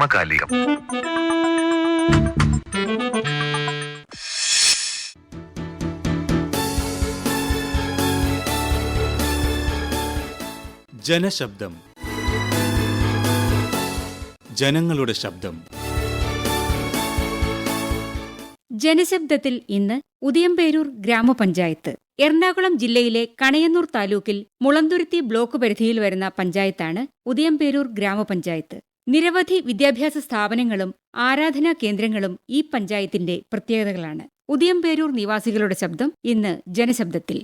സമകാലികം. ജനശബ്ദം. ജനങ്ങളുടെ ശബ്ദം. ജനശബ്ദത്തിൽ ഇന്ന് ഉദയംപേരൂർ ഗ്രാമപഞ്ചായത്ത്. എറണാകുളം ജില്ലയിലെ കണയന്നൂർ താലൂക്കിൽ മുളന്തുരുത്തി ബ്ലോക്ക് പരിധിയിൽ വരുന്ന പഞ്ചായത്താണ് ഉദയംപേരൂർ ഗ്രാമപഞ്ചായത്ത്. നിരവധി വിദ്യാഭ്യാസ സ്ഥാപനങ്ങളും ആരാധനാ കേന്ദ്രങ്ങളും ഈ പഞ്ചായത്തിന്റെ പ്രത്യേകതകളാണ്. ഉദയംപേരൂർ നിവാസികളുടെ ശബ്ദം ഇന്ന് ജനശബ്ദത്തിൽ.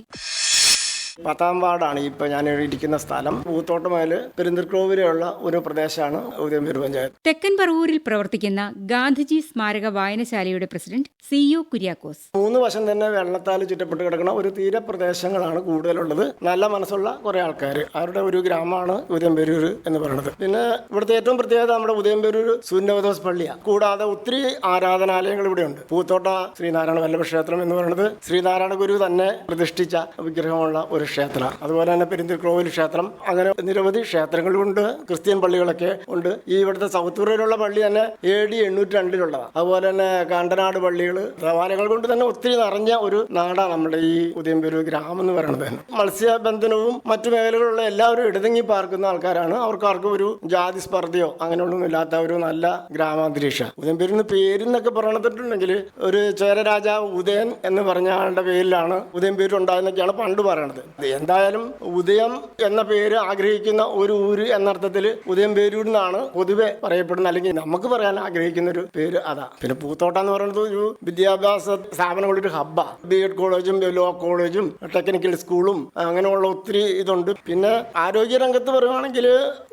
പത്താം വാർഡാണ് ഇപ്പൊ ഞാൻ ഇരിക്കുന്ന സ്ഥലം. പൂത്തോട്ട് പെരുന്തൃക്കോവിലുള്ള വരെയുള്ള ഒരു പ്രദേശമാണ് ഉദയംപേര് പഞ്ചായത്ത്. തെക്കൻ പറവൂരിൽ പ്രവർത്തിക്കുന്ന ഗാന്ധിജി സ്മാരക വായനശാലയുടെ പ്രസിഡന്റ് സി യു കുര്യാക്കോസ്. മൂന്ന് വശം തന്നെ വെള്ളത്താൽ ചുറ്റപ്പെട്ട് കിടക്കുന്ന ഒരു തീരപ്രദേശങ്ങളാണ് കൂടുതലുള്ളത്. നല്ല മനസ്സുള്ള കുറെ ആൾക്കാർ അവരുടെ ഒരു ഗ്രാമമാണ് ഉദയംപേരൂർ എന്ന് പറയുന്നത്. പിന്നെ ഇവിടുത്തെ ഏറ്റവും പ്രത്യേകത നമ്മുടെ ഉദയംപേരൂർ സൂര്യനവദോസ് പള്ളിയാണ് കൂടാതെ ഒത്തിരി ആരാധനാലയങ്ങൾ ഇവിടെയുണ്ട്. പൂത്തോട്ട ശ്രീനാരായണ വല്ലഭ ക്ഷേത്രം എന്ന് പറയുന്നത് ശ്രീനാരായണ ഗുരു തന്നെ പ്രതിഷ്ഠിച്ച വിഗ്രഹമുള്ള ഒരു ക്ഷേത്രമാണ് അതുപോലെ തന്നെ പെരിന്തിർക്രോവിൽ ക്ഷേത്രം. അങ്ങനെ നിരവധി ക്ഷേത്രങ്ങളുണ്ട് ക്രിസ്ത്യൻ പള്ളികളൊക്കെ ഉണ്ട്. ഈ ഇവിടുത്തെ സൗത്ത് കൊറിയയിലുള്ള പള്ളി തന്നെ എ ഡി എണ്ണൂറ്റി രണ്ടിലുള്ളതാണ് അതുപോലെ തന്നെ കാണ്ടനാട് പള്ളികൾ ദേവാലയങ്ങൾ കൊണ്ട് തന്നെ ഒത്തിരി നിറഞ്ഞ ഒരു നാടാണ് നമ്മുടെ ഈ ഉദയംപേരൂർ ഗ്രാമം എന്ന് പറയുന്നത്. തന്നെ മത്സ്യബന്ധനവും മറ്റു മേഖലകളുള്ള എല്ലാവരും ഇടതിങ്ങി പാർക്കുന്ന ആൾക്കാരാണ്. അവർക്കാർക്കും ഒരു ജാതി സ്പർദ്ധയോ അങ്ങനെയൊന്നും ഇല്ലാത്ത ഒരു നല്ല ഗ്രാമാന്തരീക്ഷം. ഉദയംപേരിന്ന് പേരെന്നൊക്കെ പറഞ്ഞിട്ടുണ്ടെങ്കിൽ ഒരു ചേര രാജാവ് ഉദയൻ എന്ന് പറഞ്ഞ ആളുടെ പേരിലാണ് ഉദയംപേരൂർ പണ്ട് പറയണത്. എന്തായാലും ഉദയം എന്ന പേര് ആഗ്രഹിക്കുന്ന ഒരു ഊര് എന്നർത്ഥത്തിൽ ഉദയം പേരൂർ എന്നാണ് പൊതുവെ പറയപ്പെടുന്നത്. അല്ലെങ്കിൽ നമുക്ക് പറയാൻ ആഗ്രഹിക്കുന്ന ഒരു പേര് അതാ. പിന്നെ പൂത്തോട്ടം എന്ന് പറയുന്നത് ഒരു വിദ്യാഭ്യാസ സ്ഥാപനങ്ങളുടെ ഒരു ഹബ്ബാ ബി എഡ് കോളേജും ലോ കോളേജും ടെക്നിക്കൽ സ്കൂളും അങ്ങനെയുള്ള ഒത്തിരി ഇതുണ്ട്. പിന്നെ ആരോഗ്യ രംഗത്ത് പറയുവാണെങ്കിൽ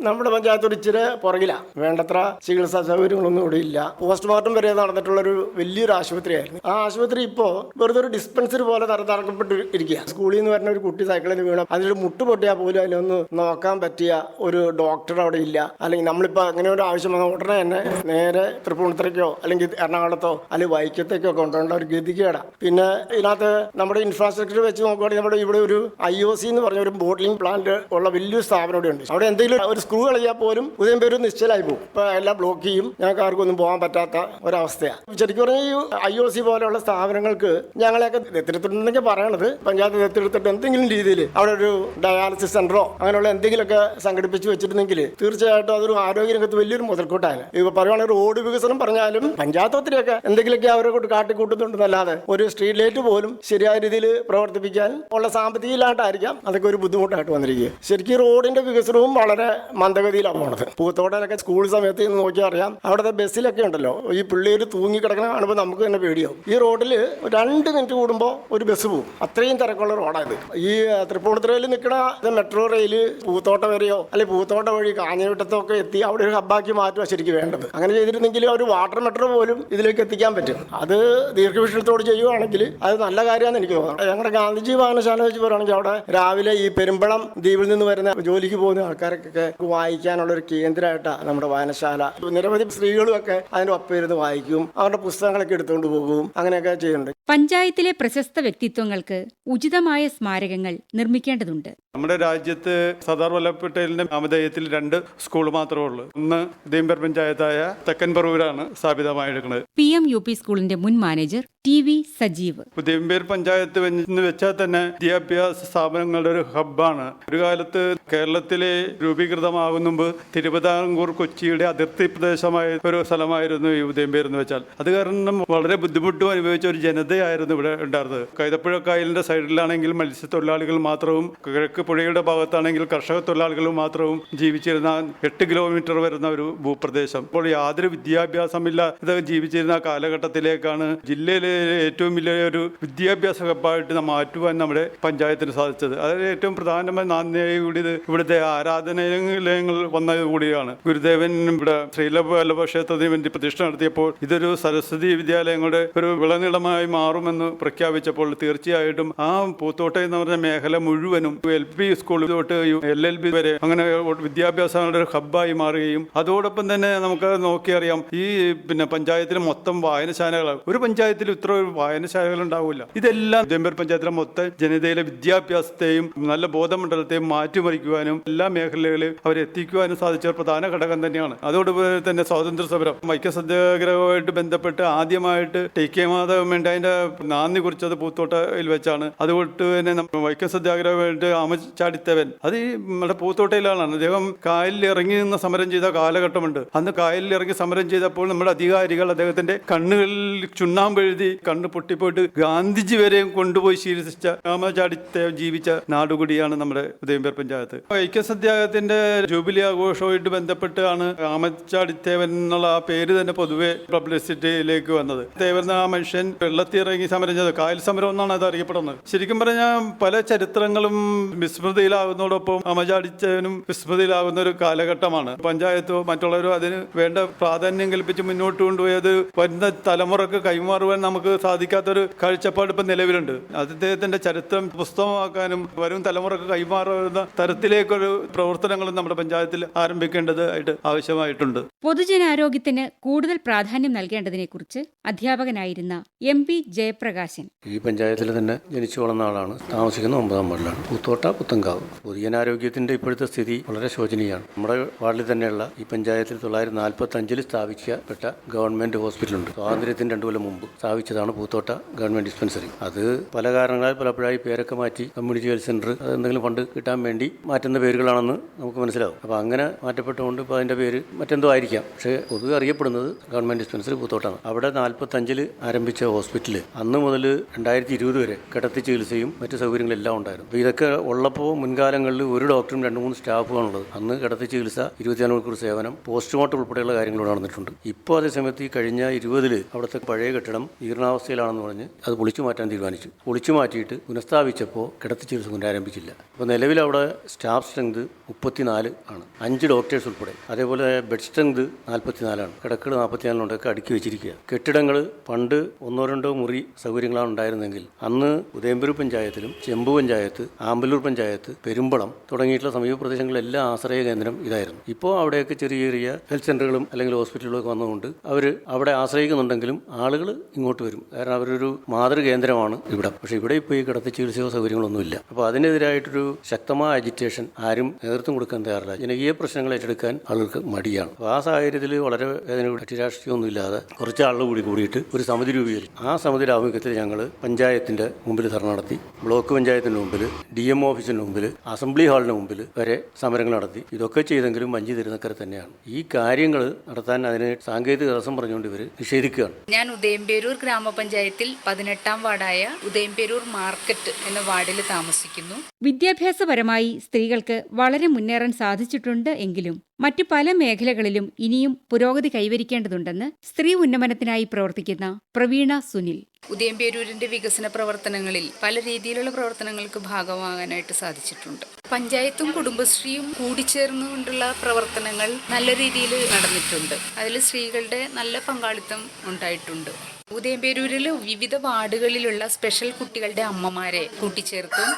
നമ്മുടെ പഞ്ചായത്തോട് ഇച്ചിരി പുറകിലാണ് വേണ്ടത്ര ചികിത്സാ സൗകര്യങ്ങളൊന്നും ഇവിടെ ഇല്ല. പോസ്റ്റ്മോർട്ടം വരെ നടന്നിട്ടുള്ള ഒരു വലിയൊരു ആശുപത്രിയായിരുന്നു. ആ ആശുപത്രി ഇപ്പോൾ വെറുതെ ഒരു ഡിസ്പെൻസറി പോലെ തരത്തറക്കപ്പെട്ട് ഇരിക്കുക സ്കൂളിൽ നിന്ന് വരുന്ന ഒരു കുട്ടി സൈക്കിളിൽ വീണു. അതിലൊരു മുട്ട് പൊട്ടിയാൽ പോലും അതിനൊന്ന് നോക്കാൻ പറ്റിയ ഒരു ഡോക്ടർ അവിടെ ഇല്ല. അല്ലെങ്കിൽ നമ്മളിപ്പോൾ അങ്ങനെ ഒരു ആവശ്യം വന്ന ഉടനെ തന്നെ നേരെ തൃപ്പൂണിത്തറയ്ക്കോ അല്ലെങ്കിൽ എറണാകുളത്തോ അല്ലെങ്കിൽ വൈക്കത്തേക്കോ കൊണ്ടുപോകേണ്ട ഒരു ഗതികേടാ. പിന്നെ ഇതിനകത്ത് നമ്മുടെ ഇൻഫ്രാസ്ട്രക്ചർ വെച്ച് നോക്കുകയാണെങ്കിൽ നമ്മുടെ ഇവിടെ ഒരു ഐ ഒ സി എന്ന് പറഞ്ഞ ഒരു ബോട്ടിലിംഗ് പ്ലാന്റ് ഉള്ള വലിയൊരു സ്ഥാപനം ഇവിടെ ഉണ്ട്. അവിടെ എന്തെങ്കിലും ഒരു സ്ക്രൂ കളിയാൽ പോലും ഉദയം പേര് നിശ്ചലായി പോകും. ഇപ്പൊ എല്ലാം ബ്ലോക്ക് ചെയ്യും. ഞങ്ങൾക്ക് ആർക്കും ഒന്നും പോകാൻ പറ്റാത്ത ഒരവസ്ഥയാണ് ശരിക്കും പറഞ്ഞാൽ ഈ ഐ ഒ സി പോലെയുള്ള സ്ഥാപനങ്ങൾക്ക് ഞങ്ങളെയൊക്കെ ദത്തെടുത്തിട്ടുണ്ടെങ്കിൽ പറയണത് പഞ്ചായത്ത് ദത്തെടുത്തിട്ട് എന്തെങ്കിലും രീതിയിൽ അവിടെ ഒരു ഡയാലിസിസ് സെന്ററോ അങ്ങനെയുള്ള എന്തെങ്കിലുമൊക്കെ സംഘടിപ്പിച്ച് വെച്ചിരുന്നെങ്കിൽ തീർച്ചയായിട്ടും അതൊരു ആരോഗ്യ രംഗത്ത് വലിയൊരു മുതൽക്കൂട്ടാണ്. ഇപ്പൊ പറയുവാണെങ്കിൽ റോഡ് വികസനം പറഞ്ഞാലും പഞ്ചായത്ത് ഒത്തിരിയൊക്കെ എന്തെങ്കിലുമൊക്കെ അവരെ കൊണ്ട് കാട്ടിക്കൂട്ടുന്നുണ്ടെന്നല്ലാതെ ഒരു സ്ട്രീറ്റ് ലൈറ്റ് പോലും ശരിയായ രീതിയിൽ പ്രവർത്തിപ്പിക്കാൻ ഉള്ള സാമ്പത്തികയിലായിട്ടായിരിക്കാം അതൊക്കെ ഒരു ബുദ്ധിമുട്ടായിട്ട് വന്നിരിക്കുക ശരിക്കും റോഡിന്റെ വികസനവും വളരെ മന്ദഗതിയിലാണ് പോണത്. പൂത്തോടലൊക്കെ സ്കൂൾ സമയത്ത് ഇന്ന് നോക്കിയാൽ അറിയാം. അവിടുത്തെ ബസ്സിലൊക്കെ ഉണ്ടല്ലോ. ഈ പിള്ളേർ തൂങ്ങി കിടക്കണ കാണുമ്പോൾ നമുക്ക് തന്നെ പേടിയാവും. ഈ റോഡിൽ രണ്ട് മിനിറ്റ് കൂടുമ്പോൾ ഒരു ബസ് പോകും. അത്രയും തിരക്കുള്ള റോഡായത് ഈ തൃപ്പൂണിത്തുറയിൽ നിൽക്കുന്ന മെട്രോ റെയിൽ പൂത്തോട്ട വരെയോ അല്ലെങ്കിൽ പൂത്തോട്ട വഴി കാഞ്ഞിരട്ടത്തോ എത്തി അവിടെ ഒരു ഹബ്ബാക്കി മാറ്റുക ശരിക്കും വേണ്ടത്. അങ്ങനെ ചെയ്തിരുന്നെങ്കിൽ ഒരു വാട്ടർ മെട്രോ പോലും ഇതിലേക്ക് എത്തിക്കാൻ പറ്റും. അത് ദീർഘവീക്ഷണത്തോട് ചെയ്യുവാണെങ്കിൽ അത് നല്ല കാര്യമാണെന്ന് എനിക്ക് തോന്നുന്നു. ഞങ്ങളുടെ ഗാന്ധിജി വായനശാല വെച്ച് പറയുകയാണെങ്കിൽ അവിടെ രാവിലെ ഈ പെരുമ്പളം ദ്വീപിൽ നിന്ന് വരുന്ന ജോലിക്ക് പോകുന്ന ആൾക്കാർക്കൊക്കെ വായിക്കാനുള്ള ഒരു കേന്ദ്രമായിട്ടാണ് നമ്മുടെ വായനശാല. നിരവധി സ്ത്രീകളും ഒക്കെ അതിന്റെ ഒപ്പം ഇരുന്ന് വായിക്കും അവരുടെ പുസ്തകങ്ങളൊക്കെ എടുത്തുകൊണ്ട് പോകും അങ്ങനെയൊക്കെ ചെയ്യുന്നുണ്ട്. പഞ്ചായത്തിലെ പ്രശസ്ത വ്യക്തിത്വങ്ങൾക്ക് ഉചിതമായ സ്മാരകങ്ങൾ നിർമ്മിക്കേണ്ടതുണ്ട്. നമ്മുടെ രാജ്യത്ത് സർദാർ വല്ലഭ് പട്ടേലിന്റെ നാമധേയത്തിൽ രണ്ട് സ്കൂൾ മാത്രമേ ഉള്ളൂ. ഒന്ന് ദീംബർ പഞ്ചായത്തായ തെക്കൻ പറവൂരാണ് സ്ഥാപിതമായെടുക്കുന്നത് പി എം യു പി സ്കൂളിന്റെ മുൻ manager T V Sajeev. Udayamperoor panchayat എന്ന് വെച്ചാൽ തന്നെ വിദ്യാഭ്യാസ സ്ഥാപനങ്ങളുടെ ഒരു ഹബ്ബാണ്. ഒരു കാലത്ത് കേരളത്തിലെ രൂപീകൃതമാകുന്ന മുമ്പ് തിരുവിതാംകൂർ കൊച്ചിയുടെ അതിർത്തി പ്രദേശമായ ഒരു സ്ഥലമായിരുന്നു ഈ ഉദയംപേർ എന്ന് വെച്ചാൽ. അത് കാരണം വളരെ ബുദ്ധിമുട്ടും അനുഭവിച്ച ഒരു ജനതയായിരുന്നു ഇവിടെ ഉണ്ടായിരുന്നത്. കൈതപ്പുഴ കായലിന്റെ സൈഡിലാണെങ്കിൽ മത്സ്യത്തൊഴിലാളികൾ മാത്രവും കിഴക്ക് പുഴയുടെ ഭാഗത്താണെങ്കിൽ കർഷക തൊഴിലാളികൾ മാത്രവും ജീവിച്ചിരുന്ന എട്ട് കിലോമീറ്റർ വരുന്ന ഒരു ഭൂപ്രദേശം. ഇപ്പോൾ യാതൊരു വിദ്യാഭ്യാസമില്ലാതെ ജീവിച്ചിരുന്ന കാലഘട്ടത്തിലേക്കാണ് ജില്ലയിലെ ഏറ്റവും വലിയ ഒരു വിദ്യാഭ്യാസ ഹബ്ബായിട്ട് മാറ്റുവാൻ നമ്മുടെ പഞ്ചായത്തിന് സാധിച്ചത്. അതിൽ ഏറ്റവും പ്രധാനമായി നാന്ദിയായി കൂടിയത് ഇവിടുത്തെ ആരാധനാലയങ്ങൾ വന്നത് കൂടിയാണ്. ഗുരുദേവൻ ഇവിടെ ശ്രീലഭ ക്ഷേത്രത്തിന് വേണ്ടി പ്രതിഷ്ഠ നടത്തിയപ്പോൾ ഇതൊരു സരസ്വതി വിദ്യാലയങ്ങളുടെ ഒരു വിളനിടമായി മാറുമെന്ന് പ്രഖ്യാപിച്ചപ്പോൾ തീർച്ചയായിട്ടും ആ പൂത്തോട്ടം എന്ന് പറഞ്ഞ മേഖല മുഴുവനും എൽ പി സ്കൂൾ തൊട്ട് എൽ എൽ ബി വരെ അങ്ങനെ വിദ്യാഭ്യാസങ്ങളുടെ ഒരു ഹബ്ബായി മാറുകയും അതോടൊപ്പം തന്നെ നമുക്ക് നോക്കിയറിയാം ഈ പിന്നെ പഞ്ചായത്തിലെ മൊത്തം വായനശാലകൾ ഒരു പഞ്ചായത്തിൽ ഇത്ര വായനശാലകൾ ഉണ്ടാവില്ല. ഇതെല്ലാം ദമ്പർ പഞ്ചായത്തിലെ മൊത്തം ജനതയിലെ വിദ്യാഭ്യാസത്തെയും നല്ല ബോധമണ്ഡലത്തെയും മാറ്റിമറിക്കുവാനും എല്ലാ മേഖലകളിലും അവരെ എത്തിക്കുവാനും സാധിച്ച ഒരു പ്രധാന ഘടകം തന്നെയാണ്. അതോടൊപ്പം തന്നെ സ്വാതന്ത്ര്യ സമരം. വൈക്കം സത്യാഗ്രഹവുമായിട്ട് ബന്ധപ്പെട്ട് ആദ്യമായിട്ട് ടി കെ മാധവൻ വേണ്ടി അതിന്റെ നാന്ദി കുറിച്ചത് പൂത്തോട്ടയിൽ വെച്ചാണ്. അതുകൊണ്ട് തന്നെ നമ്മ- വൈക്കം സത്യാഗ്രഹമായിട്ട് ആമച്ചാടിത്തവൻ അത് ഈ നമ്മുടെ പൂത്തോട്ടയിലാണ്. അദ്ദേഹം കായലിൽ ഇറങ്ങി നിന്ന് സമരം ചെയ്ത കാലഘട്ടമുണ്ട്. അന്ന് കായലിൽ ഇറങ്ങി സമരം ചെയ്തപ്പോൾ നമ്മുടെ അധികാരികൾ അദ്ദേഹത്തിന്റെ കണ്ണുകളിൽ ചുണ്ണാമ്പെഴുതി കണ്ണ് പൊട്ടിപ്പോയിട്ട് ഗാന്ധിജി വരെയും കൊണ്ടുപോയി ശീലിച്ച ആമചാടിത്തവൻ ജീവിച്ച നാടുകൂടിയാണ് നമ്മുടെ ഉദയംപേർ പഞ്ചായത്ത്. ഐക്യ സത്യാഗ്രഹത്തിന്റെ ജൂബിലി ആഘോഷവുമായിട്ട് ബന്ധപ്പെട്ടാണ് ആമച്ചാടിത്തേവൻ എന്നുള്ള ആ പേര് തന്നെ പൊതുവെ പബ്ലിസിറ്റിയിലേക്ക് വന്നത്. തേവൻ ആ മനുഷ്യൻ വെള്ളത്തിറങ്ങി സമരം ചെയ്തത്. കായൽ സമരം എന്നാണ് അത് അറിയപ്പെടുന്നത്. ശരിക്കും പറഞ്ഞാൽ പല ചരിത്രങ്ങളും വിസ്മൃതിയിലാകുന്നതോടൊപ്പം അമചാടിച്ചവനും വിസ്മൃതിയിലാകുന്ന ഒരു കാലഘട്ടമാണ്. പഞ്ചായത്തോ മറ്റുള്ളവരോ അതിന് വേണ്ട പ്രാധാന്യം കൽപ്പിച്ച് മുന്നോട്ട് കൊണ്ടുപോയത് വരുന്ന തലമുറയ്ക്ക് കൈമാറുവാൻ നമുക്ക് സാധിക്കാത്തൊരു കാഴ്ചപ്പാട് ഇപ്പം നിലവിലുണ്ട്. അദ്ദേഹത്തിന്റെ ചരിത്രം പുസ്തകമാക്കാനും വരും തലമുറയ്ക്ക് കൈമാറുന്ന തരത്തിലേക്കൊരു പ്രവർത്തനങ്ങളും നമ്മുടെ പഞ്ചായത്തിൽ ആരംഭിക്കേണ്ടത് ആയിട്ട് ആവശ്യമായിട്ടുണ്ട്. പൊതുജനാരോഗ്യത്തിന് കൂടുതൽ പ്രാധാന്യം നൽകേണ്ടതിനെക്കുറിച്ച് അധ്യാപകനായിരുന്ന എം പി ജയപ്രകാശൻ. ഈ പഞ്ചായത്തിൽ തന്നെ ജനിച്ചു വളർന്ന ആളാണ്. താമസിക്കുന്ന ഒമ്പതാം വാർഡിലാണ്. പൂത്തോട്ട പുത്തങ്കാവ് പൊതുജനാരോഗ്യത്തിന്റെ ഇപ്പോഴത്തെ സ്ഥിതി വളരെ ശോചനീയമാണ്. നമ്മുടെ വാർഡിൽ തന്നെയുള്ള ഈ പഞ്ചായത്തിൽ തൊള്ളായിരത്തി നാൽപ്പത്തി അഞ്ചിൽ സ്ഥാപിക്കപ്പെട്ട ഗവൺമെന്റ് ഹോസ്പിറ്റലുണ്ട്. സ്വാതന്ത്ര്യത്തിന് രണ്ടു കൊല്ലം മുമ്പ് സ്ഥാപിച്ചതാണ് പൂത്തോട്ട ഗവൺമെന്റ് ഡിസ്പെൻസറി. അത് പല കാരണങ്ങളാൽ പലപ്പോഴായി പേരൊക്കെ മാറ്റി കമ്മ്യൂണിറ്റി ഹെൽത്ത് സെന്റർ അത് എന്തെങ്കിലും ഫണ്ട് കിട്ടാൻ വേണ്ടി മാറ്റുന്ന പേരുകളാണെന്ന് നമുക്ക് മനസ്സിലാവും. അപ്പോൾ അങ്ങനെ മാറ്റപ്പെട്ടുകൊണ്ട് ഇപ്പോൾ അതിന്റെ പേര് മറ്റെന്തോ ആയിരിക്കാം. പക്ഷേ പൊതുവെ അറിയപ്പെടുന്നത് ഗവൺമെന്റ് ഡിസ്പെൻസറി പൂത്തോട്ടാണ്. അവിടെ നാൽപ്പത്തഞ്ചിൽ ആരംഭിച്ച ഹോസ്പിറ്റൽ അന്ന് മുതൽ രണ്ടായിരത്തി ഇരുപത് വരെ കിടത്തി ചികിത്സയും മറ്റു സൗകര്യങ്ങളും എല്ലാം ഉണ്ടായിരുന്നു. ഇതൊക്കെ ഉള്ളപ്പോൾ മുൻകാലങ്ങളിൽ ഒരു ഡോക്ടറും രണ്ട് മൂന്ന് സ്റ്റാഫുമാണുള്ളത്. അന്ന് കിടത്തി ചികിത്സ ഇരുപത്തിനാല് മണിക്കൂർ സേവനം പോസ്റ്റ്മോർട്ടം ഉൾപ്പെടെയുള്ള കാര്യങ്ങൾ നടന്നിട്ടുണ്ട്. ഇപ്പോൾ അതേ സമയത്ത് ഈ കഴിഞ്ഞ ഇരുപതിൽ അവിടുത്തെ പഴയ കെട്ടിടം ജീർണാവസ്ഥയിലാണെന്ന് പറഞ്ഞ് അത് പൊളിച്ചു മാറ്റാൻ തീരുമാനിച്ചു. പൊളിച്ചു മാറ്റിയിട്ട് പുനഃസ്ഥാപിച്ചപ്പോൾ കിടത്തി ചികിത്സ പുനരാരംഭിച്ചില്ല അപ്പോൾ നിലവിൽ അവിടെ സ്റ്റാഫ് സ്ട്രെങ്ത് മുപ്പത്തിനാല് ആണ്. അഞ്ച് ഡോക്ടേഴ്സ് ഉൾപ്പെടെ. അതേപോലെ ബെഡ് സ്ട്രെങ്ത് നാൽപ്പത്തിനാലാണ് കിടക്കൾ നാൽപ്പത്തിനാലിനോടൊക്കെ അടുക്കി വെച്ചിരിക്കുക കെട്ടിടങ്ങൾ പണ്ട് ഒന്നോ രണ്ടോ മുറി സൗകര്യങ്ങളാണ് ഉണ്ടായിരുന്നെങ്കിൽ അന്ന് ഉദയംപുരി പഞ്ചായത്തിലും ചെമ്പ് പഞ്ചായത്ത് ആമ്പലൂർ പഞ്ചായത്ത് പെരുമ്പളം തുടങ്ങിയിട്ടുള്ള സമീപ പ്രദേശങ്ങളിലെല്ലാം ആശ്രയ കേന്ദ്രം ഇതായിരുന്നു. ഇപ്പോൾ അവിടെയൊക്കെ ചെറിയ ചെറിയ ഹെൽത്ത് സെന്ററുകളും അല്ലെങ്കിൽ ഹോസ്പിറ്റലുകളൊക്കെ വന്നതുകൊണ്ട് അവർ അവിടെ ആശ്രയിക്കുന്നുണ്ടെങ്കിലും ആളുകൾ ഇങ്ങോട്ട് വരും. കാരണം അവരൊരു മാതൃകേന്ദ്രമാണ് ഇവിടെ. പക്ഷേ ഇവിടെ ഇപ്പോൾ ഈ കിടത്തി ചികിത്സയോ സൗകര്യങ്ങളൊന്നുമില്ല. അപ്പോൾ അതിനെതിരായിട്ടൊരു ശക്തമായ അജിറ്റേഷൻ ആരും നേതൃത്വം കൊടുക്കാൻ തയ്യാറില്ല. ജനകീയ പ്രശ്നങ്ങൾ ഏറ്റെടുക്കാൻ ആളുകൾക്ക് മടിയാണ്. അപ്പോൾ ആ സാഹചര്യത്തിൽ വളരെ വേദന രാഷ്ട്രീയമൊന്നുമില്ലാതെ കുറച്ച് ആളുകൾ കൂടി കൂടിയിട്ട് ഒരു സമിതി രൂപീകരിച്ചു. ആ സമിതിയുടെ ആഭിമുഖ്യത്തിൽ ഞങ്ങൾ പഞ്ചായത്തിന്റെ മുമ്പിൽ ധർണ നടത്തി. ബ്ലോക്ക് പഞ്ചായത്തിന്റെ മുമ്പിൽ ഡി എം ഓഫീസിന് മുമ്പിൽ അസംബ്ലി ഹാളിന് മുമ്പിൽ വരെ സമരങ്ങൾ നടത്തി. ഇതൊക്കെ ചെയ്തെങ്കിലും വഞ്ചി തിരുനക്കര തന്നെയാണ്. ഈ കാര്യങ്ങൾ നടത്താൻ അതിന് സാങ്കേതിക തടസ്സം പറഞ്ഞുകൊണ്ട് ഇവർ നിഷേധിക്കുകയാണ്. ഞാൻ ഉദയംപേരൂർ ഗ്രാമപഞ്ചായത്തിൽ പതിനെട്ടാം വാർഡായ ഉദയംപേരൂർ മാർക്കറ്റ് എന്ന വാർഡിൽ താമസിക്കുന്നു. വിദ്യാഭ്യാസപരമായി സ്ത്രീകൾക്ക് വളരെ മുന്നേറാൻ സാധിച്ചിട്ടുണ്ട് എങ്കിലും മറ്റു പല മേഖലകളിലും ഇനിയും പുരോഗതി കൈവരിക്കേണ്ടതുണ്ടെന്ന് സ്ത്രീ ഉന്നമനത്തിനായി പ്രവർത്തിക്കുന്ന പ്രവീണ സുനിൽ. ഉദയംപേരൂരിന്റെ വികസന പ്രവർത്തനങ്ങളിൽ പല രീതിയിലുള്ള പ്രവർത്തനങ്ങൾക്ക് ഭാഗമാകാനായിട്ട് സാധിച്ചിട്ടുണ്ട്. പഞ്ചായത്തും കുടുംബശ്രീയും കൂടിച്ചേർന്നുകൊണ്ടുള്ള പ്രവർത്തനങ്ങൾ നല്ല രീതിയിൽ നടന്നിട്ടുണ്ട്. അതിൽ സ്ത്രീകളുടെ നല്ല പങ്കാളിത്തം ഉണ്ടായിട്ടുണ്ട്. ഉദയംപേരൂരിൽ വിവിധ വാർഡുകളിലുള്ള സ്പെഷ്യൽ കുട്ടികളുടെ അമ്മമാരെ കൂട്ടിച്ചേർത്തും.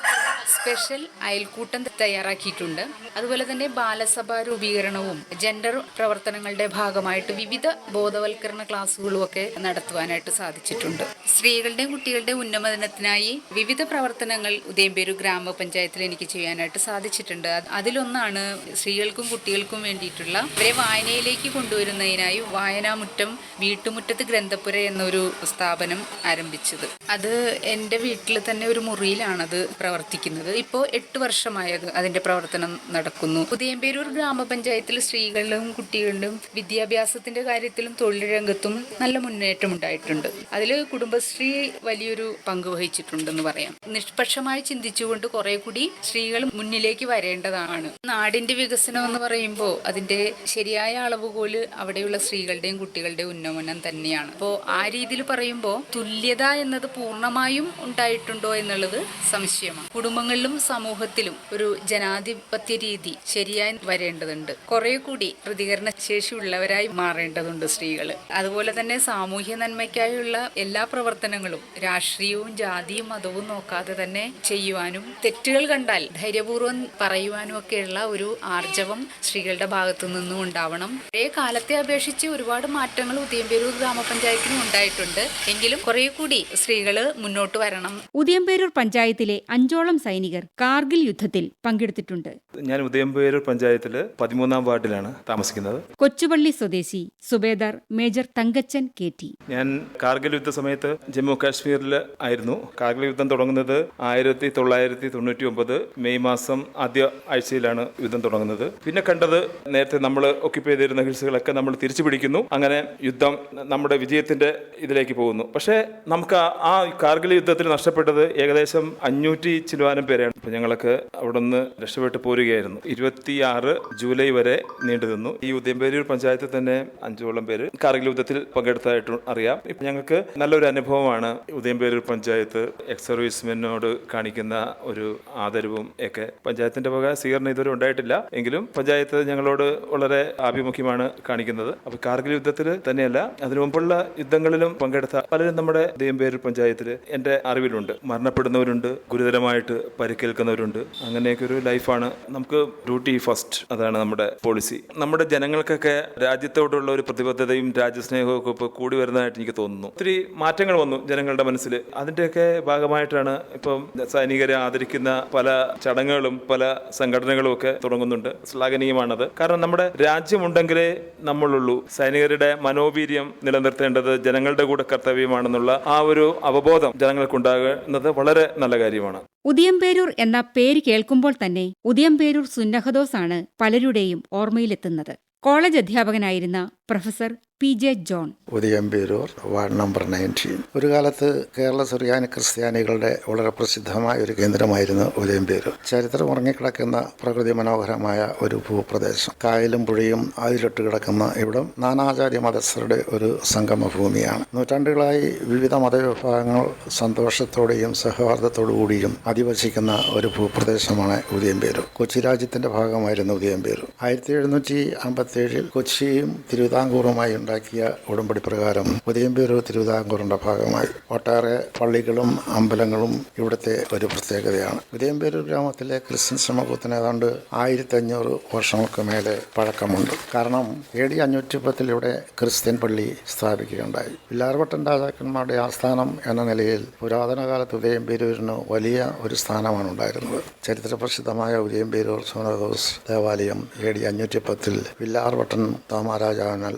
സ്പെഷ്യൽ അയൽക്കൂട്ടം തയ്യാറാക്കിയിട്ടുണ്ട്. അതുപോലെ തന്നെ ബാലസഭ രൂപീകരണവും ജെൻഡർ പ്രവർത്തനങ്ങളുടെ ഭാഗമായിട്ട് വിവിധ ബോധവൽക്കരണ ക്ലാസ്സുകളും ഒക്കെ നടത്തുവാനായിട്ട് സാധിച്ചിട്ടുണ്ട്. സ്ത്രീകളുടെയും കുട്ടികളുടെയും ഉന്നമനത്തിനായി വിവിധ പ്രവർത്തനങ്ങൾ ഉദയംപേരു ഗ്രാമപഞ്ചായത്തിൽ എനിക്ക് ചെയ്യാനായിട്ട് സാധിച്ചിട്ടുണ്ട്. അതിലൊന്നാണ് സ്ത്രീകൾക്കും കുട്ടികൾക്കും വേണ്ടിയിട്ടുള്ള ഇവരെ വായനയിലേക്ക് കൊണ്ടുവരുന്നതിനായി വായനാമുറ്റം വീട്ടുമുറ്റത്ത് ഗ്രന്ഥപുര എന്നൊരു സ്ഥാപനം ആരംഭിച്ചത്. അത് എന്റെ വീട്ടിൽ തന്നെ ഒരു മുറിയിലാണത് പ്രവർത്തിക്കുന്നത്. ഇപ്പോൾ എട്ട് വർഷമായത് അതിന്റെ പ്രവർത്തനം നടക്കുന്നു. ഉദയംപേരൂർ ഗ്രാമപഞ്ചായത്തിൽ സ്ത്രീകളിലും കുട്ടികളിലും വിദ്യാഭ്യാസത്തിന്റെ കാര്യത്തിലും തൊഴിൽ രംഗത്തും നല്ല മുന്നേറ്റം ഉണ്ടായിട്ടുണ്ട്. അതിൽ കുടുംബശ്രീ വലിയൊരു പങ്ക് വഹിച്ചിട്ടുണ്ടെന്ന് പറയാം. നിഷ്പക്ഷമായി ചിന്തിച്ചുകൊണ്ട് കുറെ കൂടി സ്ത്രീകൾ മുന്നിലേക്ക് വരേണ്ടതാണ്. നാടിന്റെ വികസനം എന്ന് പറയുമ്പോൾ അതിന്റെ ശരിയായ അളവുകോൽ അവിടെയുള്ള സ്ത്രീകളുടെയും കുട്ടികളുടെയും ഉന്നമനം തന്നെയാണ്. അപ്പോൾ ആ രീതിയിൽ പറയുമ്പോൾ തുല്യത എന്നത് പൂർണമായും ഉണ്ടായിട്ടുണ്ടോ എന്നുള്ളത് സംശയമാണ്. കുടുംബങ്ങൾ കുടുംബങ്ങളിലും സമൂഹത്തിലും ഒരു ജനാധിപത്യ രീതി ശരിയായി വരേണ്ടതുണ്ട്. കുറെ കൂടി പ്രതികരണ ശേഷിയുള്ളവരായി മാറേണ്ടതുണ്ട് സ്ത്രീകൾ അതുപോലെ തന്നെ സാമൂഹ്യ നന്മയ്ക്കായുള്ള എല്ലാ പ്രവർത്തനങ്ങളും രാഷ്ട്രീയവും ജാതിയും മതവും നോക്കാതെ തന്നെ ചെയ്യുവാനും തെറ്റുകൾ കണ്ടാൽ ധൈര്യപൂർവം പറയുവാനും ഒക്കെയുള്ള ഒരു ആർജവം സ്ത്രീകളുടെ ഭാഗത്തു നിന്നും ഉണ്ടാവണം. പഴയ കാലത്തെ അപേക്ഷിച്ച് ഒരുപാട് മാറ്റങ്ങൾ ഉദയംപേരൂർ ഗ്രാമപഞ്ചായത്തിനും ഉണ്ടായിട്ടുണ്ട്. എങ്കിലും കുറെ കൂടി സ്ത്രീകൾ മുന്നോട്ട് വരണം. ഉദയംപേരൂർ പഞ്ചായത്തിലെ അഞ്ചോളം സൈനികർ കാർഗിൽ യുദ്ധത്തിൽ പങ്കെടുത്തിട്ടുണ്ട്. ഞാൻ ഉദയംപേരൂർ പഞ്ചായത്തിൽ പതിമൂന്നാം വാർഡിലാണ് താമസിക്കുന്നത്. കൊച്ചുപള്ളി സ്വദേശി Subedar major Thankachan K T. ഞാൻ കാർഗിൽ യുദ്ധ സമയത്ത് ജമ്മു കാശ്മീരിൽ ആയിരുന്നു. കാർഗിൽ യുദ്ധം തുടങ്ങുന്നത് ആയിരത്തി തൊള്ളായിരത്തി തൊണ്ണൂറ്റി ഒമ്പത് മെയ് മാസം ആദ്യ ആഴ്ചയിലാണ് യുദ്ധം തുടങ്ങുന്നത്. പിന്നെ കണ്ടത് നേരത്തെ നമ്മൾ ഒക്യുപ്പൈ ചെയ്തിരുന്ന ഹിൽസുകളൊക്കെ നമ്മൾ തിരിച്ചു പിടിക്കുന്നു. അങ്ങനെ യുദ്ധം നമ്മുടെ വിജയത്തിന്റെ ഇതിലേക്ക് പോകുന്നു. പക്ഷേ നമുക്ക് ആ- ആ കാർഗിൽ യുദ്ധത്തിൽ നഷ്ടപ്പെട്ടത് ഏകദേശം അഞ്ഞൂറ്റി ചിലവാനം പേരെയാണ്. അപ്പോൾ ഞങ്ങളൊക്കെ അവിടെ നിന്ന് രക്ഷപ്പെട്ട് പോരുകയായിരുന്നു. ഇരുപത്തിയാറ് ജൂലൈ വരെ നീണ്ടു നിന്നു. ഈ ഉദയംപേരൂർ പഞ്ചായത്തിൽ തന്നെ അഞ്ചോളം പേര് കാർഗിൽ യുദ്ധത്തിൽ പങ്കെടുത്തതായിട്ട് അറിയാം. ഇപ്പൊ ഞങ്ങൾക്ക് നല്ലൊരു അനുഭവമാണ് ഉദയംപേരൂർ പഞ്ചായത്ത് എക്സ് സർവീസ്മെനോട് കാണിക്കുന്ന ഒരു ആദരവും ഒക്കെ. പഞ്ചായത്തിന്റെ വക സ്വീകരണം ഇതുവരെ ഉണ്ടായിട്ടില്ല. എങ്കിലും പഞ്ചായത്ത് ഞങ്ങളോട് വളരെ ആഭിമുഖ്യമാണ് കാണിക്കുന്നത്. അപ്പൊ കാർഗിൽ യുദ്ധത്തിൽ തന്നെയല്ല അതിനു മുമ്പുള്ള യുദ്ധങ്ങളിലും പങ്കെടുത്ത പലരും നമ്മുടെ ഉദയംപേരൂർ പഞ്ചായത്തിൽ എന്റെ അറിവിലുണ്ട്. മരണപ്പെടുന്നവരുണ്ട്. ഗുരുതരമായിട്ട് പരിക്കേൽക്കുന്നവരുണ്ട്. അങ്ങനെയൊക്കെ ഒരു ലൈഫാണ്. നമുക്ക് ഡ്യൂട്ടി ഫസ്റ്റ്. അതാണ് നമ്മുടെ പോളിസി. നമ്മുടെ ജനങ്ങൾക്കൊക്കെ രാജ്യത്തോടുള്ള ഒരു പ്രതിബദ്ധതയും രാജ്യസ്നേഹവും ഇപ്പോൾ കൂടി വരുന്നതായിട്ട് എനിക്ക് തോന്നുന്നു. ഒത്തിരി മാറ്റങ്ങൾ വന്നു ജനങ്ങളുടെ മനസ്സിൽ അതിന്റെയൊക്കെ ഭാഗമായിട്ടാണ് ഇപ്പം സൈനികരെ ആദരിക്കുന്ന പല ചടങ്ങുകളും പല സംഘടനകളും ഒക്കെ തുടങ്ങുന്നുണ്ട്. ശ്ലാഘനീയമാണത്. കാരണം നമ്മുടെ രാജ്യമുണ്ടെങ്കിലേ നമ്മളുള്ളൂ. സൈനികരുടെ മനോവീര്യം നിലനിർത്തേണ്ടത് ജനങ്ങളുടെ കൂടെ കർത്തവ്യമാണെന്നുള്ള ആ ഒരു അവബോധം ജനങ്ങൾക്കുണ്ടാകുന്നത് വളരെ നല്ല കാര്യമാണ്. ഉദയംപേരൂർ എന്ന പേര് കേൾക്കുമ്പോൾ തന്നെ ഉദയംപേരൂർ സുന്നഹദോസ് ആണ് പലരുടെയും ഓർമ്മയിലെത്തുന്നത്. College അധ്യാപകനായിരുന്ന professor P J John. Udayamperoor ward number nineteen. ഒരു കാലത്ത് കേരള സുറിയാനി ക്രിസ്ത്യാനികളുടെ വളരെ പ്രസിദ്ധമായ ഒരു കേന്ദ്രമായിരുന്നു ഉദയംപേരൂർ ചരിത്രം ഉറങ്ങിക്കിടക്കുന്ന പ്രകൃതി മനോഹരമായ ഒരു ഭൂപ്രദേശം. കായലും പുഴയും അതിലിട്ട് കിടക്കുന്ന ഇവിടം നാനാചാര്യ മതസ്ഥരുടെ ഒരു സംഗമ ഭൂമിയാണ് നൂറ്റാണ്ടുകളായി വിവിധ മതവിഭാഗങ്ങൾ സന്തോഷത്തോടെയും സഹവാർദ്ദത്തോടുകൂടിയും അധിവസിക്കുന്ന ഒരു ഭൂപ്രദേശമാണ് ഉദയംപേരൂർ കൊച്ചി രാജ്യത്തിന്റെ ഭാഗമായിരുന്നു ഉദയംപേരൂർ ആയിരത്തി എഴുന്നൂറ്റി അമ്പത്തി ഏഴിൽ കൊച്ചിയും തിരുവിതാംകൂറുമായി ഉണ്ടാക്കിയ ഉടമ്പടി പ്രകാരം ഉദയംപേരൂർ തിരുവിതാംകൂറിന്റെ ഭാഗമായി ഒട്ടേറെ പള്ളികളും അമ്പലങ്ങളും ഇവിടുത്തെ ഒരു പ്രത്യേകതയാണ്. ഉദയംപേരൂർ ഗ്രാമത്തിലെ ക്രിസ്ത്യൻ സമൂഹത്തിന് ഏതാണ്ട് ആയിരത്തി അഞ്ഞൂറ് വർഷങ്ങൾക്ക് മേലെ പഴക്കമുണ്ട്. കാരണം എ ഡി അഞ്ഞൂറ്റി പത്തിൽ ഇവിടെ ക്രിസ്ത്യൻ പള്ളി സ്ഥാപിക്കുകയുണ്ടായി. പിള്ളാർവട്ടൻ രാജാക്കന്മാരുടെ ആസ്ഥാനം എന്ന നിലയിൽ പുരാതന കാലത്ത് ഉദയംപേരൂരിന് വലിയ ഒരു സ്ഥാനമാണ് ഉണ്ടായിരുന്നത്. ചരിത്രപ്രസിദ്ധമായ ഉദയംപേരൂർ സോനദോസ് ദേവാലയം എ ഡി അഞ്ഞൂറ്റി പത്തിൽ വില്ലാർവട്ടൻ തോമാരാജാവിനാൽ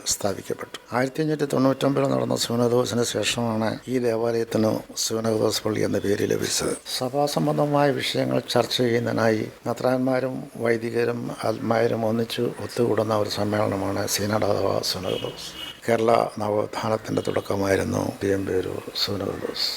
സ്ഥാപിക്കപ്പെട്ടു ആയിരത്തി അഞ്ഞൂറ്റി തൊണ്ണൂറ്റൊമ്പതിൽ നടന്ന സൂനദോസിന് ശേഷമാണ് ഈ ദേവാലയത്തിന് സൂനദോസ് പള്ളി എന്ന പേര് ലഭിച്ചത്. സഭാ സഭാസംബന്ധമായ വിഷയങ്ങൾ ചർച്ച ചെയ്യുന്നതിനായി നത്രാന്മാരും വൈദികരും ആത്മാരും ഒന്നിച്ചു ഒത്തുകൂടുന്ന ഒരു സമ്മേളനമാണ് സീനഡ് അഥവാ സൂനദോസ് കേരള നവോത്ഥാനത്തിന്റെ തുടക്കമായിരുന്നു തിരുമ്പേരൂർ സൂനദോസ്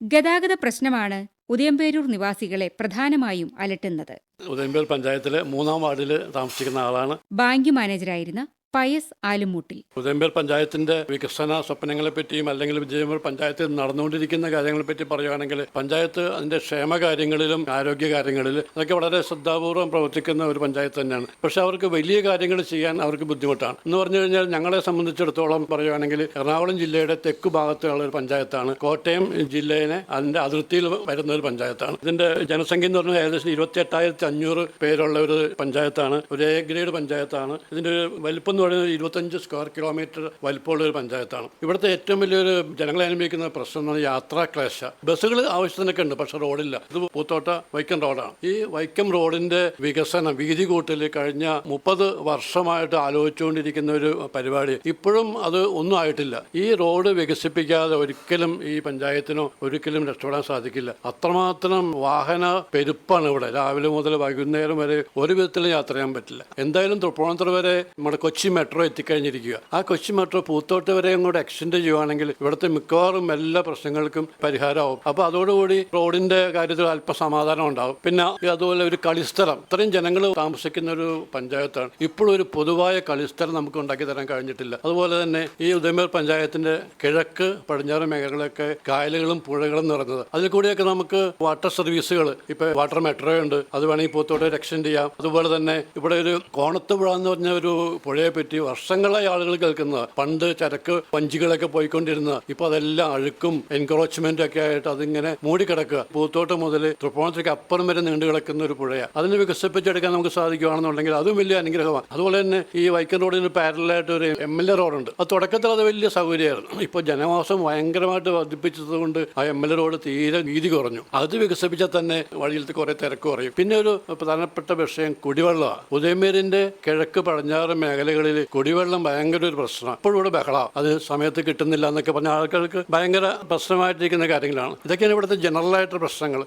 ഗതാഗത പ്രശ്നമാണ് ഉദയംപേരൂർ നിവാസികളെ പ്രധാനമായും അലട്ടുന്നത്. ഉദയംപേരൂർ പഞ്ചായത്തിലെ മൂന്നാം വാർഡിൽ താമസിക്കുന്ന ആളാണ് ബാങ്ക് മാനേജറായിരുന്ന പയസ് ആലുമൂട്ടിൽ. ഉദയംപേർ പഞ്ചായത്തിന്റെ വികസന സ്വപ്നങ്ങളെ പറ്റിയും അല്ലെങ്കിൽ വിജയമൂർ പഞ്ചായത്തിൽ നടന്നുകൊണ്ടിരിക്കുന്ന കാര്യങ്ങളെ പറ്റി പറയുകയാണെങ്കിൽ പഞ്ചായത്ത് അതിന്റെ ക്ഷേമ കാര്യങ്ങളിലും ആരോഗ്യ കാര്യങ്ങളിലും അതൊക്കെ വളരെ ശ്രദ്ധാപൂർവം പ്രവർത്തിക്കുന്ന ഒരു പഞ്ചായത്ത് തന്നെയാണ്. പക്ഷെ അവർക്ക് വലിയ കാര്യങ്ങൾ ചെയ്യാൻ അവർക്ക് ബുദ്ധിമുട്ടാണ്. എന്ന് പറഞ്ഞു കഴിഞ്ഞാൽ ഞങ്ങളെ സംബന്ധിച്ചിടത്തോളം പറയുകയാണെങ്കിൽ എറണാകുളം ജില്ലയുടെ തെക്ക് ഭാഗത്തുള്ള ഒരു പഞ്ചായത്താണ്. കോട്ടയം ജില്ലയിലെ അതിന്റെ അതിർത്തിയിൽ വരുന്ന ഒരു പഞ്ചായത്താണ്. ഇതിന്റെ ജനസംഖ്യ എന്ന് പറഞ്ഞാൽ ഏകദേശം ഇരുപത്തി എട്ടായിരത്തി അഞ്ഞൂറ് പേരുള്ള ഒരു പഞ്ചായത്താണ്. ഒരു എ ഗ്രേഡ് പഞ്ചായത്താണ്. ഇതിന്റെ ഒരു വലിപ്പം എന്ന് പറയുന്നത് ഇരുപത്തഞ്ച് സ്ക്വയർ കിലോമീറ്റർ വലിപ്പമുള്ള ഒരു പഞ്ചായത്താണ്. ഇവിടുത്തെ ഏറ്റവും വലിയൊരു ജനങ്ങളെ അനുഭവിക്കുന്ന പ്രശ്നം എന്ന് പറഞ്ഞാൽ യാത്രാ ക്ലേശ. ബസ്സുകൾ ആവശ്യത്തിനൊക്കെ ഉണ്ട് പക്ഷെ റോഡില്ല. ഇത് പൂത്തോട്ട വൈക്കം റോഡാണ്. ഈ വൈക്കം റോഡിന്റെ വികസനം വീതി കൂട്ടൽ കഴിഞ്ഞ മുപ്പത് വർഷമായിട്ട് ആലോചിച്ചുകൊണ്ടിരിക്കുന്ന ഒരു പരിപാടി. ഇപ്പോഴും അത് ഒന്നും ആയിട്ടില്ല. ഈ റോഡ് വികസിപ്പിക്കാതെ ഒരിക്കലും ഈ പഞ്ചായത്തിനോ ഒരിക്കലും രക്ഷപ്പെടാൻ സാധിക്കില്ല. അത്രമാത്രം വാഹന പെരുപ്പാണ് ഇവിടെ. രാവിലെ മുതൽ വൈകുന്നേരം വരെ ഒരു വിധത്തിലും യാത്ര ചെയ്യാൻ പറ്റില്ല. എന്തായാലും തൃപ്പൂണിത്തുറ വരെ നമ്മുടെ കൊച്ചി മെട്രോ എത്തിക്കഴിഞ്ഞിരിക്കുക. ആ കൊച്ചി മെട്രോ പൂത്തോട്ട് വരെയും കൂടെ എക്സ്റ്റെൻഡ് ചെയ്യുവാണെങ്കിൽ ഇവിടുത്തെ മിക്കവാറും എല്ലാ പ്രശ്നങ്ങൾക്കും പരിഹാരമാവും. അപ്പോൾ അതോടുകൂടി റോഡിന്റെ കാര്യത്തിൽ അല്പസമാധാനം ഉണ്ടാവും. പിന്നെ അതുപോലെ ഒരു കളിസ്ഥലം. ഇത്രയും ജനങ്ങൾ താമസിക്കുന്ന ഒരു പഞ്ചായത്താണ്. ഇപ്പോഴും ഒരു പൊതുവായ കളിസ്ഥലം നമുക്ക് ഉണ്ടാക്കി തരാൻ കഴിഞ്ഞിട്ടില്ല. അതുപോലെ തന്നെ ഈ ഉദയമേർ പഞ്ചായത്തിന്റെ കിഴക്ക് പടിഞ്ഞാറ് മേഖലകളൊക്കെ കായലുകളും പുഴകളും നിറഞ്ഞത്. അതിൽ കൂടിയൊക്കെ നമുക്ക് വാട്ടർ സർവീസുകൾ ഇപ്പൊ വാട്ടർ മെട്രോ ഉണ്ട് അത് വേണമെങ്കിൽ പൂത്തോട്ട് എക്സ്റ്റെൻഡ് ചെയ്യാം. അതുപോലെ തന്നെ ഇവിടെ ഒരു കോണത്തുപുഴ എന്ന് പറഞ്ഞ ഒരു പുഴയെ പറ്റി വർഷങ്ങളായി ആളുകൾ കേൾക്കുന്ന പണ്ട് ചരക്ക് വഞ്ചികളൊക്കെ പോയിക്കൊണ്ടിരുന്ന ഇപ്പൊ അതെല്ലാം അഴുക്കും എൻക്രോച്ച്മെന്റ് ഒക്കെ ആയിട്ട് അതിങ്ങനെ മൂടിക്കിടക്കുക. പൂത്തോട്ടം മുതൽ തൃപ്പൂണിത്തേക്ക് അപ്പുറം വരെ നീണ്ടു കിടക്കുന്ന ഒരു പുഴയാണ് അതിനെ വികസിപ്പിച്ചെടുക്കാൻ നമുക്ക് സാധിക്കുകയാണെന്നുണ്ടെങ്കിൽ അതും വലിയ അനുഗ്രഹമാണ്. അതുപോലെ തന്നെ ഈ വൈക്കം റോഡിന് പാരലായിട്ട് ഒരു എം എൽ എ റോഡുണ്ട് അത് തുടക്കത്തിൽ അത് വലിയ സൗകര്യമായിരുന്നു. ഇപ്പൊ ജനവാസം ഭയങ്കരമായിട്ട് വർദ്ധിപ്പിച്ചത് കൊണ്ട് ആ എം എൽ എ റോഡ് തീരെ വീതി കുറഞ്ഞു. അത് വികസിപ്പിച്ചാൽ തന്നെ വഴിയിലത്തെ കുറെ തിരക്ക് കുറയും. പിന്നെ ഒരു പ്രധാനപ്പെട്ട വിഷയം കുടിവെള്ളമാണ്. ഉദയമേരിന്റെ കിഴക്ക് പടിഞ്ഞാറ് മേഖലകളിൽ കുടിവെള്ളം ഭയങ്കര ഒരു പ്രശ്നമാണ് ഇപ്പോഴും ഇവിടെ ബഹളമാണ് അത് സമയത്ത് കിട്ടുന്നില്ല എന്നൊക്കെ പറഞ്ഞ ആൾക്കാർക്ക് ഭയങ്കര പ്രശ്നമായിട്ടിരിക്കുന്ന കാര്യങ്ങളാണ്. ഇതൊക്കെയാണ് ഇവിടുത്തെ ജനറൽ ആയിട്ടുള്ള പ്രശ്നങ്ങൾ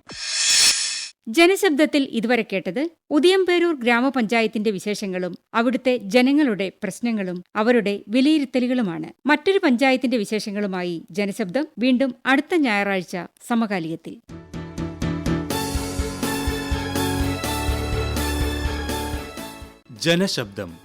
ജനശബ്ദത്തിൽ ഇതുവരെ കേട്ടത് ഉദയംപേരൂർ ഗ്രാമപഞ്ചായത്തിന്റെ വിശേഷങ്ങളും അവിടുത്തെ ജനങ്ങളുടെ പ്രശ്നങ്ങളും അവരുടെ വിലയിരുത്തലുകളുമാണ്. മറ്റൊരു പഞ്ചായത്തിന്റെ വിശേഷങ്ങളുമായി ജനശബ്ദം വീണ്ടും അടുത്ത ഞായറാഴ്ച സമകാലികത്തിൽ. ജനശബ്ദം.